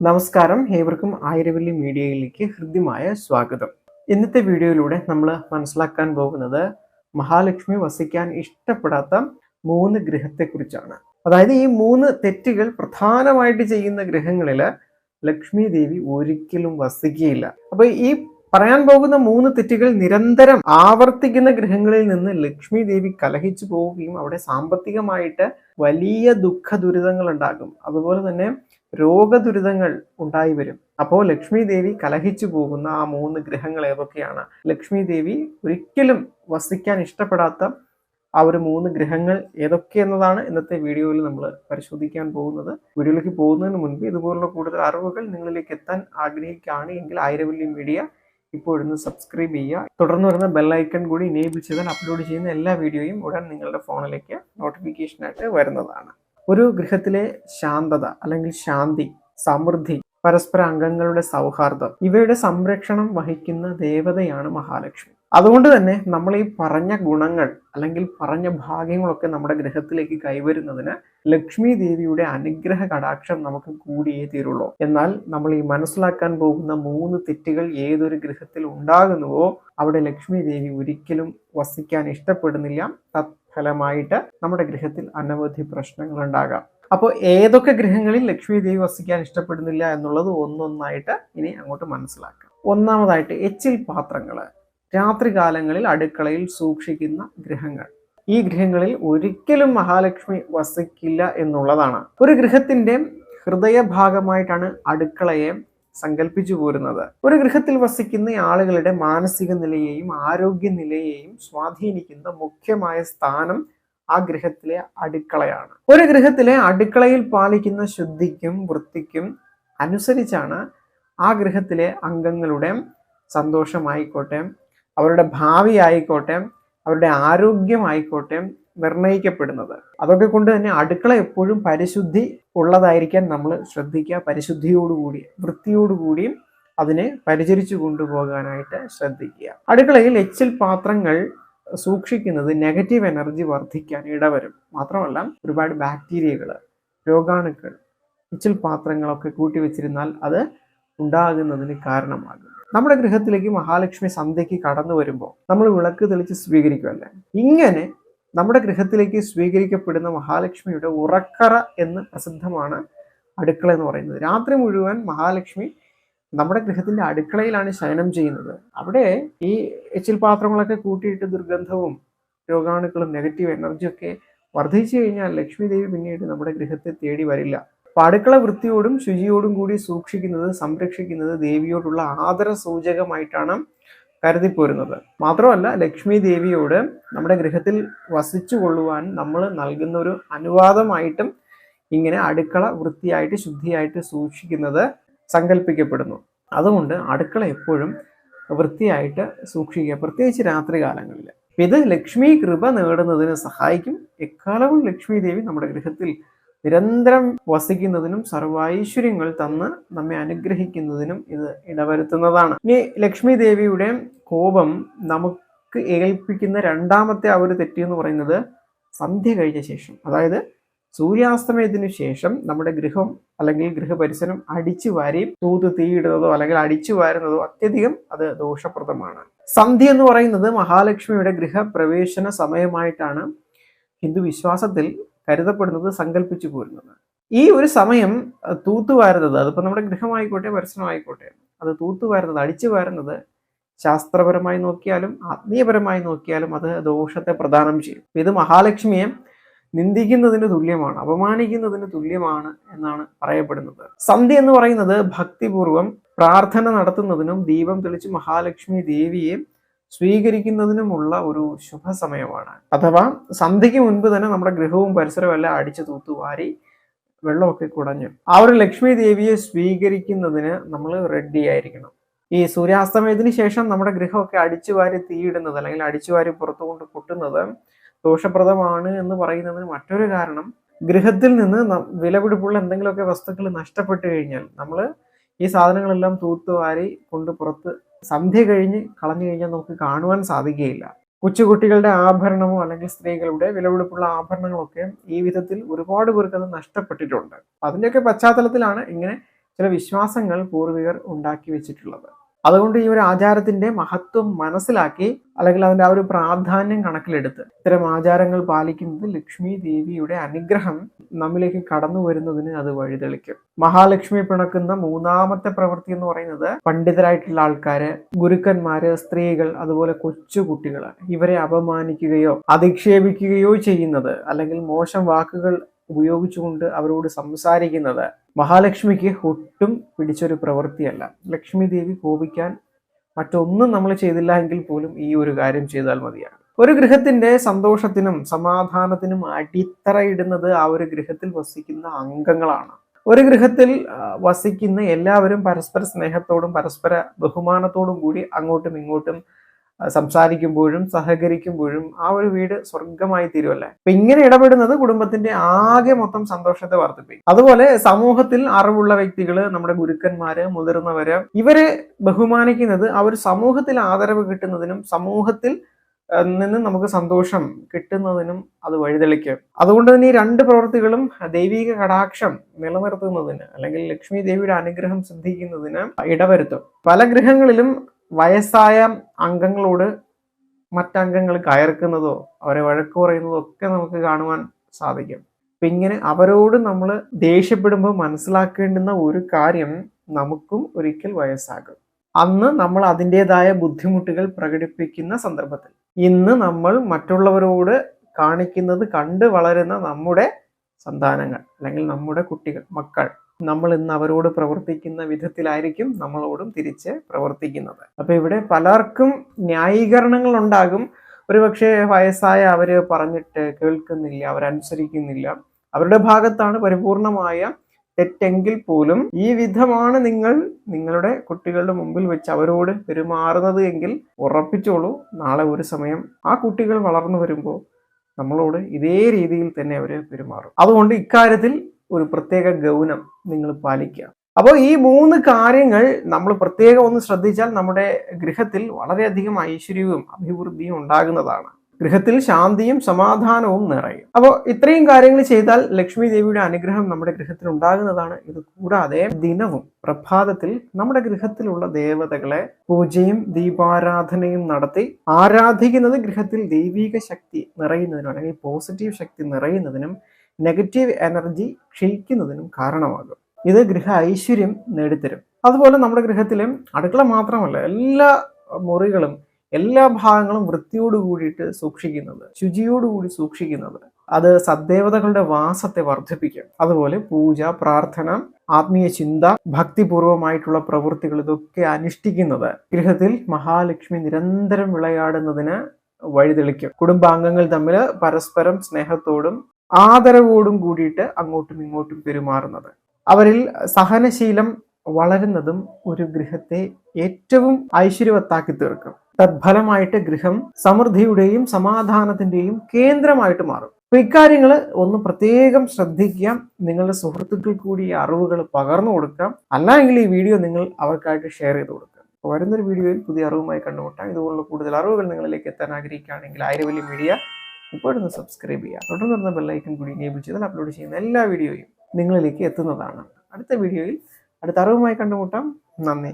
നമസ്കാരം. ഏവർക്കും ആയിരവല്ലി മീഡിയയിലേക്ക് ഹൃദ്യമായ സ്വാഗതം. ഇന്നത്തെ വീഡിയോയിലൂടെ നമ്മൾ മനസ്സിലാക്കാൻ പോകുന്നത് മഹാലക്ഷ്മി വസിക്കാൻ ഇഷ്ടപ്പെടാത്ത മൂന്ന് ഗ്രഹത്തെക്കുറിച്ചാണ്. അതായത് ഈ മൂന്ന് തെറ്റുകൾ പ്രധാനമായിട്ട് ചെയ്യുന്ന ഗ്രഹങ്ങളിൽ ലക്ഷ്മി ദേവി ഒരിക്കലും വസിക്കുകയില്ല. അപ്പൊ ഈ പറയാൻ പോകുന്ന മൂന്ന് തെറ്റുകൾ നിരന്തരം ആവർത്തിക്കുന്ന ഗ്രഹങ്ങളിൽ നിന്ന് ലക്ഷ്മി ദേവി കലഹിച്ചു പോവുകയും അവിടെ സാമ്പത്തികമായിട്ട് വലിയ ദുഃഖ ദുരിതങ്ങൾ ഉണ്ടാകും അതുപോലെ തന്നെ രോഗദുരിതങ്ങൾ ഉണ്ടായി വരും. അപ്പോൾ ലക്ഷ്മി ദേവി കലഹിച്ചു പോകുന്ന ആ മൂന്ന് ഗ്രഹങ്ങൾ ഏതൊക്കെയാണ്? ലക്ഷ്മി ദേവി ഒരിക്കലും വസിക്കാൻ ഇഷ്ടപ്പെടാത്ത ആ ഒരു മൂന്ന് ഗ്രഹങ്ങൾ ഏതൊക്കെ എന്നതാണ് ഇന്നത്തെ വീഡിയോയിൽ നമ്മൾ പരിശോധിക്കാൻ പോകുന്നത്. വീഡിയോയിലേക്ക് പോകുന്നതിന് മുൻപ് ഇതുപോലുള്ള കൂടുതൽ അറിവുകൾ നിങ്ങളിലേക്ക് എത്താൻ ആഗ്രഹിക്കുകയാണ് എങ്കിൽ ആയിരവല്ലി മീഡിയ ഇപ്പോഴൊന്ന് സബ്സ്ക്രൈബ് ചെയ്യുക. തുടർന്ന് വരുന്ന ബെല്ലൈക്കൺ കൂടി ഇനേബിൾ ചെയ്താൽ അപ്ലോഡ് ചെയ്യുന്ന എല്ലാ വീഡിയോയും ഉടൻ നിങ്ങളുടെ ഫോണിലേക്ക് നോട്ടിഫിക്കേഷനായിട്ട് വരുന്നതാണ്. ഒരു ഗൃഹത്തിലെ ശാന്തത അല്ലെങ്കിൽ ശാന്തി സമൃദ്ധി പരസ്പര അംഗങ്ങളുടെ സൗഹാർദ്ദം ഇവയുടെ സംരക്ഷണം വഹിക്കുന്ന ദേവതയാണ് മഹാലക്ഷ്മി. അതുകൊണ്ട് തന്നെ നമ്മൾ ഈ പറഞ്ഞ ഗുണങ്ങൾ അല്ലെങ്കിൽ പറഞ്ഞ ഭാഗ്യങ്ങളൊക്കെ നമ്മുടെ ഗൃഹത്തിലേക്ക് കൈവരുന്നതിന് ലക്ഷ്മി ദേവിയുടെ അനുഗ്രഹ കടാക്ഷം നമുക്ക് കൂടിയേ തീരുള്ളൂ. എന്നാൽ നമ്മൾ ഈ മനസ്സിലാക്കാൻ പോകുന്ന മൂന്ന് തെറ്റുകൾ ഏതൊരു ഗൃഹത്തിൽ ഉണ്ടാകുന്നുവോ അവിടെ ലക്ഷ്മി ദേവി ഒരിക്കലും വസിക്കാൻ ഇഷ്ടപ്പെടുന്നില്ല. തത്ഫലമായിട്ട് നമ്മുടെ ഗൃഹത്തിൽ അനവധി പ്രശ്നങ്ങൾ ഉണ്ടാകാം അപ്പോൾ ഏതൊക്കെ ഗ്രഹങ്ങളിൽ ലക്ഷ്മി ദേവി വസിക്കാൻ ഇഷ്ടപ്പെടുന്നില്ല എന്നുള്ളത് ഒന്നൊന്നായിട്ട് ഇനി അങ്ങോട്ട് മനസ്സിലാക്കാം. ഒന്നാമതായിട്ട് എച്ചിൽ പാത്രങ്ങൾ രാത്രികാലങ്ങളിൽ അടുക്കളയിൽ സൂക്ഷിക്കുന്ന ഗ്രഹങ്ങൾ. ഈ ഗ്രഹങ്ങളിൽ ഒരിക്കലും മഹാലക്ഷ്മി വസിക്കില്ല എന്നുള്ളതാണ്. ഒരു ഗൃഹത്തിന്റെ ഹൃദയഭാഗമായിട്ടാണ് അടുക്കളയെ സങ്കല്പിച്ചു പോരുന്നത്. ഒരു ഗൃഹത്തിൽ വസിക്കുന്ന ആളുകളുടെ മാനസിക നിലയെയും ആരോഗ്യ നിലയെയും സ്വാധീനിക്കുന്ന മുഖ്യമായ സ്ഥാനം ആ ഗൃഹത്തിലെ അടുക്കളയാണ്. ഒരു ഗൃഹത്തിലെ അടുക്കളയിൽ പാലിക്കുന്ന ശുദ്ധിക്കും വൃത്തിക്കും അനുസരിച്ചാണ് ആ ഗൃഹത്തിലെ അംഗങ്ങളുടെ സന്തോഷമായിക്കോട്ടെ അവരുടെ ഭാവി ആയിക്കോട്ടെ അവരുടെ ആരോഗ്യമായിക്കോട്ടെ നിർണയിക്കപ്പെടുന്നത്. അതൊക്കെ കൊണ്ട് തന്നെ അടുക്കള എപ്പോഴും പരിശുദ്ധി ഉള്ളതായിരിക്കാൻ നമ്മൾ ശ്രദ്ധിക്കുക. പരിശുദ്ധിയോടുകൂടി വൃത്തിയോടുകൂടിയും അതിനെ പരിചരിച്ചു കൊണ്ടുപോകാനായിട്ട് ശ്രദ്ധിക്കുക. അടുക്കളയിൽ എച്ചിൽ പാത്രങ്ങൾ സൂക്ഷിക്കുന്നത് നെഗറ്റീവ് എനർജി വർദ്ധിക്കാൻ ഇടവരും. മാത്രമല്ല ഒരുപാട് ബാക്ടീരിയകൾ രോഗാണുക്കൾ എച്ചിൽ പാത്രങ്ങളൊക്കെ കൂട്ടിവെച്ചിരുന്നാൽ അത് ഉണ്ടാകുന്നതിന് കാരണമാകും. നമ്മുടെ ഗൃഹത്തിലേക്ക് മഹാലക്ഷ്മി സന്ധ്യയ്ക്ക് കടന്നു വരുമ്പോൾ നമ്മൾ വിളക്ക് തെളിച്ച് സ്വീകരിക്കുമല്ലേ ഇങ്ങനെ നമ്മുടെ ഗൃഹത്തിലേക്ക് സ്വീകരിക്കപ്പെടുന്ന മഹാലക്ഷ്മിയുടെ ഉറക്കറ എന്ന് പ്രസിദ്ധമാണ് അടുക്കള എന്ന് പറയുന്നത്. രാത്രി മുഴുവൻ മഹാലക്ഷ്മി നമ്മുടെ ഗൃഹത്തിന്റെ അടുക്കളയിലാണ് ശയനം ചെയ്യുന്നത്. അവിടെ ഈ എച്ചിൽ പാത്രങ്ങളൊക്കെ കൂട്ടിയിട്ട് ദുർഗന്ധവും രോഗാണുക്കളും നെഗറ്റീവ് എനർജിയൊക്കെ വർദ്ധിച്ചു കഴിഞ്ഞാൽ ലക്ഷ്മി ദേവി പിന്നീട് നമ്മുടെ ഗൃഹത്തെ തേടി വരില്ല. അടുക്കള വൃത്തിയോടും ശുചിയോടും കൂടി സൂക്ഷിക്കുന്നത് സംരക്ഷിക്കുന്നത് ദേവിയോടുള്ള ആദര സൂചകമായിട്ടാണ് കരുതിപ്പോരുന്നത്. മാത്രമല്ല ലക്ഷ്മി ദേവിയോട് നമ്മുടെ ഗൃഹത്തിൽ വസിച്ചു കൊള്ളുവാൻ നമ്മൾ നൽകുന്ന ഒരു അനുവാദമായിട്ടും ഇങ്ങനെ അടുക്കള വൃത്തിയായിട്ട് ശുദ്ധിയായിട്ട് സൂക്ഷിക്കുന്നത് സങ്കല്പിക്കപ്പെടുന്നു. അതുകൊണ്ട് അടുക്കള എപ്പോഴും വൃത്തിയായിട്ട് സൂക്ഷിക്കുക പ്രത്യേകിച്ച് രാത്രി കാലങ്ങളിൽ ഇത് ലക്ഷ്മി കൃപ നേടുന്നതിന് സഹായിക്കും. എക്കാലവും ലക്ഷ്മി ദേവി നമ്മുടെ ഗൃഹത്തിൽ നിരന്തരം വസിക്കുന്നതിനും സർവൈശ്വര്യങ്ങൾ തന്ന് നമ്മെ അനുഗ്രഹിക്കുന്നതിനും ഇത് ഇടവരുത്തുന്നതാണ്. ഇനി ലക്ഷ്മി ദേവിയുടെ കോപം നമുക്ക് ഏൽപ്പിക്കുന്ന രണ്ടാമത്തെ ആ ഒരു തെറ്റ് എന്ന് പറയുന്നത് സന്ധ്യ കഴിഞ്ഞ ശേഷം. അതായത് സൂര്യാസ്തമയത്തിന് ശേഷം നമ്മുടെ ഗൃഹം അല്ലെങ്കിൽ ഗൃഹപരിസരം അടിച്ചു വാരി തൂത്ത് തീയിടുന്നതോ അല്ലെങ്കിൽ അടിച്ചു വാരുന്നതോ അത്യധികം അത് ദോഷപ്രദമാണ്. സന്ധ്യ എന്ന് പറയുന്നത് മഹാലക്ഷ്മിയുടെ ഗൃഹപ്രവേശന സമയമായിട്ടാണ് ഹിന്ദു വിശ്വാസത്തിൽ കരുതപ്പെടുന്നത് സങ്കല്പിച്ചു പോരുന്നത്. ഈ ഒരു സമയം തൂത്തുവാരുന്നത് അതിപ്പോൾ നമ്മുടെ ഗൃഹമായിക്കോട്ടെ പരിസരമായിക്കോട്ടെ അത് തൂത്തുവാരുന്നത് അടിച്ചു വാരുന്നത് ശാസ്ത്രപരമായി നോക്കിയാലും ആത്മീയപരമായി നോക്കിയാലും അത് ദോഷത്തെ പ്രദാനം ചെയ്യും. ഇത് മഹാലക്ഷ്മിയെ നിന്ദിക്കുന്നതിന് തുല്യമാണ് അപമാനിക്കുന്നതിന് തുല്യമാണ് എന്നാണ് പറയപ്പെടുന്നത്. സന്ധ്യ എന്ന് പറയുന്നത് ഭക്തിപൂർവം പ്രാർത്ഥന നടത്തുന്നതിനും ദീപം തെളിച്ച് മഹാലക്ഷ്മി ദേവിയെ സ്വീകരിക്കുന്നതിനുമുള്ള ഒരു ശുഭസമയമാണ്. അഥവാ സന്ധ്യയ്ക്ക് മുൻപ് തന്നെ നമ്മുടെ ഗൃഹവും പരിസരവും എല്ലാം അടിച്ചു തൂത്തുവാരി വെള്ളമൊക്കെ കുടഞ്ഞു ആ ഒരു ലക്ഷ്മി ദേവിയെ സ്വീകരിക്കുന്നതിന് നമ്മൾ റെഡി ആയിരിക്കണം. ഈ സൂര്യാസ്തമയത്തിന് ശേഷം നമ്മുടെ ഗൃഹമൊക്കെ അടിച്ചു വാരി തീയിടുന്നത് അല്ലെങ്കിൽ അടിച്ചു വാരി പുറത്തു കൊണ്ട് കൊട്ടുന്നത് ദോഷപ്രദമാണ് എന്ന് പറയുന്നതിന് മറ്റൊരു കാരണം ഗൃഹത്തിൽ നിന്ന് വിലപിടിപ്പുള്ള എന്തെങ്കിലുമൊക്കെ വസ്തുക്കൾ നഷ്ടപ്പെട്ടു കഴിഞ്ഞാൽ നമ്മൾ ഈ സാധനങ്ങളെല്ലാം തൂത്തുവാരി കൊണ്ട് പുറത്ത് സന്ധ്യ കഴിഞ്ഞ് കളഞ്ഞു കഴിഞ്ഞാൽ നമുക്ക് കാണുവാൻ സാധിക്കുകയില്ല. കൊച്ചുകുട്ടികളുടെ ആഭരണമോ അല്ലെങ്കിൽ സ്ത്രീകളുടെ വിലപിടിപ്പുള്ള ആഭരണങ്ങളൊക്കെ ഈ വിധത്തിൽ ഒരുപാട് പേർക്ക് അത് നഷ്ടപ്പെട്ടിട്ടുണ്ട്. അതിന്റെയൊക്കെ പശ്ചാത്തലത്തിലാണ് ഇങ്ങനെ ചില വിശ്വാസങ്ങൾ പൂർവികർ ഉണ്ടാക്കി വെച്ചിട്ടുള്ളത്. അതുകൊണ്ട് ഈ ഒരു ആചാരത്തിന്റെ മഹത്വം മനസ്സിലാക്കി അല്ലെങ്കിൽ അതിന്റെ ആ ഒരു പ്രാധാന്യം കണക്കിലെടുത്ത് ഇത്തരം ആചാരങ്ങൾ പാലിക്കുന്നത് ലക്ഷ്മി ദേവിയുടെ അനുഗ്രഹം നമ്മിലേക്ക് കടന്നു വരുന്നതിന് അത് വഴിതെളിക്കും. മഹാലക്ഷ്മി പിണക്കുന്ന മൂന്നാമത്തെ പ്രവൃത്തി എന്ന് പറയുന്നത് പണ്ഡിതരായിട്ടുള്ള ആൾക്കാര് ഗുരുക്കന്മാര് സ്ത്രീകൾ അതുപോലെ കൊച്ചു കുട്ടികൾ ഇവരെ അപമാനിക്കുകയോ അധിക്ഷേപിക്കുകയോ ചെയ്യുന്നത് അല്ലെങ്കിൽ മോശം വാക്കുകൾ ഉപയോഗിച്ചുകൊണ്ട് അവരോട് സംസാരിക്കുന്നത് മഹാലക്ഷ്മിക്ക് ഒട്ടും പിടിച്ചൊരു പ്രവൃത്തിയല്ല. ലക്ഷ്മി ദേവി കോപിക്കാൻ മറ്റൊന്നും നമ്മൾ ചെയ്തില്ല എങ്കിൽ പോലും ഈ ഒരു കാര്യം ചെയ്താൽ മതിയാണ്. ഒരു ഗൃഹത്തിന്റെ സന്തോഷത്തിനും സമാധാനത്തിനും അടിത്തറയിടുന്നത് ആ ഒരു ഗൃഹത്തിൽ വസിക്കുന്ന അംഗങ്ങളാണ്. ഒരു ഗൃഹത്തിൽ വസിക്കുന്ന എല്ലാവരും പരസ്പര സ്നേഹത്തോടും പരസ്പര ബഹുമാനത്തോടും കൂടി അങ്ങോട്ടും ഇങ്ങോട്ടും സംസാരിക്കുമ്പോഴും സഹകരിക്കുമ്പോഴും ആ ഒരു വീട് സ്വർഗമായി തീരുമല്ലേ അപ്പൊ ഇങ്ങനെ ഇടപെടുന്നത് കുടുംബത്തിന്റെ ആകെ മൊത്തം സന്തോഷത്തെ വർദ്ധിപ്പിക്കും. അതുപോലെ സമൂഹത്തിൽ അറിവുള്ള വ്യക്തികൾ നമ്മുടെ ഗുരുക്കന്മാര് മുതിർന്നവര് ഇവരെ ബഹുമാനിക്കുന്നത് ആ ഒരു സമൂഹത്തിൽ ആദരവ് കിട്ടുന്നതിനും സമൂഹത്തിൽ നിന്ന് നമുക്ക് സന്തോഷം കിട്ടുന്നതിനും അത് വഴിതെളിക്കും. അതുകൊണ്ട് തന്നെ ഈ രണ്ട് പ്രവൃത്തികളും ദൈവിക കടാക്ഷം നിലനിർത്തുന്നതിന് അല്ലെങ്കിൽ ലക്ഷ്മി ദേവിയുടെ അനുഗ്രഹം സിദ്ധിക്കുന്നതിന് ഇടവരുത്തും. പല ഗൃഹങ്ങളിലും വയസ്സായ അംഗങ്ങളോട് മറ്റംഗങ്ങൾ കയർക്കുന്നതോ അവരെ വഴക്ക് പറയുന്നതോ ഒക്കെ നമുക്ക് കാണുവാൻ സാധിക്കും. അപ്പൊ ഇങ്ങനെ അവരോട് നമ്മൾ ദേഷ്യപ്പെടുമ്പോൾ മനസ്സിലാക്കേണ്ടുന്ന ഒരു കാര്യം നമുക്കും ഒരിക്കൽ വയസ്സാകും. അന്ന് നമ്മൾ അതിന്റെതായ ബുദ്ധിമുട്ടുകൾ പ്രകടിപ്പിക്കുന്ന സന്ദർഭത്തിൽ. ഇന്ന് നമ്മൾ മറ്റുള്ളവരോട് കാണിക്കുന്നത് കണ്ട് വളരുന്ന നമ്മുടെ സന്താനങ്ങൾ അല്ലെങ്കിൽ നമ്മുടെ കുട്ടികൾ മക്കൾ. നമ്മൾ ഇന്ന് അവരോട് പ്രവർത്തിക്കുന്ന വിധത്തിലായിരിക്കും നമ്മളോടും തിരിച്ച് പ്രവർത്തിക്കുന്നത്. അപ്പോൾ ഇവിടെ പലർക്കും ന്യായീകരണങ്ങൾ ഉണ്ടാകും ഒരുപക്ഷെ വയസ്സായ അവർ പറഞ്ഞിട്ട് കേൾക്കുന്നില്ല അവരനുസരിക്കുന്നില്ല. അവരുടെ ഭാഗത്താണ് പരിപൂർണമായ തെറ്റെങ്കിൽ പോലും ഈ വിധമാണ് നിങ്ങൾ നിങ്ങളുടെ കുട്ടികളുടെ മുമ്പിൽ വെച്ച് അവരോട് പെരുമാറുന്നത് എങ്കിൽ ഉറപ്പിച്ചോളൂ. നാളെ ഒരു സമയം ആ കുട്ടികൾ വളർന്നു വരുമ്പോൾ നമ്മളോട് ഇതേ രീതിയിൽ തന്നെ അവർ പെരുമാറും. അതുകൊണ്ട് ഇക്കാര്യത്തിൽ ഒരു പ്രത്യേക ഗൗനം നിങ്ങൾ പാലിക്കുക. അപ്പോൾ ഈ മൂന്ന് കാര്യങ്ങൾ നമ്മൾ പ്രത്യേകം ഒന്ന് ശ്രദ്ധിച്ചാൽ നമ്മുടെ ഗൃഹത്തിൽ വളരെയധികം ഐശ്വര്യവും അഭിവൃദ്ധിയും ഉണ്ടാകുന്നതാണ്. ഗൃഹത്തിൽ ശാന്തിയും സമാധാനവും നിറയും. അപ്പോൾ ഇത്രയും കാര്യങ്ങൾ ചെയ്താൽ ലക്ഷ്മി ദേവിയുടെ അനുഗ്രഹം നമ്മുടെ ഗൃഹത്തിൽ ഉണ്ടാകുന്നതാണ്. ഇത് കൂടാതെ ദിനവും പ്രഭാതത്തിൽ നമ്മുടെ ഗൃഹത്തിലുള്ള ദേവതകളെ പൂജയും ദീപാരാധനയും നടത്തി ആരാധിക്കുന്നത് ഗൃഹത്തിൽ ദൈവിക ശക്തി നിറയുന്നതിനും അല്ലെങ്കിൽ പോസിറ്റീവ് ശക്തി നിറയുന്നതിനും നെഗറ്റീവ് എനർജി ക്ഷയിക്കുന്നതിനും കാരണമാകും. ഇത് ഗൃഹ ഐശ്വര്യം നേടിത്തരും. അതുപോലെ നമ്മുടെ ഗൃഹത്തിലെ അടുക്കള മാത്രമല്ല എല്ലാ മുറികളും എല്ലാ ഭാഗങ്ങളും വൃത്തിയോട് കൂടിയിട്ട് സൂക്ഷിക്കുന്നത് ശുചിയോടുകൂടി സൂക്ഷിക്കുന്നത് അത് സദ്ദേവതകളുടെ വാസത്തെ വർദ്ധിപ്പിക്കും. അതുപോലെ പൂജ പ്രാർത്ഥന ആത്മീയ ചിന്ത ഭക്തിപൂർവമായിട്ടുള്ള പ്രവൃത്തികൾ ഇതൊക്കെ അനുഷ്ഠിക്കുന്നത് ഗൃഹത്തിൽ മഹാലക്ഷ്മി നിരന്തരം വിളയാടുന്നതിന് വഴിതെളിക്കും. കുടുംബാംഗങ്ങൾ തമ്മിൽ പരസ്പരം സ്നേഹത്തോടും ആദരവോടും കൂടിയിട്ട് അങ്ങോട്ടും ഇങ്ങോട്ടും പെരുമാറുന്നത്. അവരിൽ സഹനശീലം വളരുന്നതും ഒരു ഗൃഹത്തെ ഏറ്റവും ഐശ്വര്യവത്താക്കി തീർക്കും. തത്ഫലമായിട്ട് ഗൃഹം സമൃദ്ധിയുടെയും സമാധാനത്തിന്റെയും കേന്ദ്രമായിട്ട് മാറും. അപ്പൊ ഇക്കാര്യങ്ങൾ ഒന്ന് പ്രത്യേകം ശ്രദ്ധിക്കാം. നിങ്ങളുടെ സുഹൃത്തുക്കൾ കൂടി ഈ അറിവുകൾ പകർന്നു കൊടുക്കാം. അല്ലെങ്കിൽ ഈ വീഡിയോ നിങ്ങൾ അവർക്കായിട്ട് ഷെയർ ചെയ്ത് കൊടുക്കുക വരുന്നൊരു വീഡിയോയിൽ പുതിയ അറിവുമായി കണ്ടുമുട്ടാം. ഇതുപോലുള്ള കൂടുതൽ അറിവുകൾ നിങ്ങളിലേക്ക് എത്താൻ ആഗ്രഹിക്കുകയാണെങ്കിൽ ആയിരവലി മീഡിയ ഇപ്പോഴൊന്ന് സബ്സ്ക്രൈബ് ചെയ്യുക. തുടർന്ന് ബെല്ലൈക്കൺ കൂടി എനേബിൾ ചെയ്താൽ അപ്ലോഡ് ചെയ്യുന്ന എല്ലാ വീഡിയോയും നിങ്ങളിലേക്ക് എത്തുന്നതാണ്. അടുത്ത വീഡിയോയിൽ അടുത്ത അറിവുമായി കണ്ടുമുട്ടാം. നന്ദി.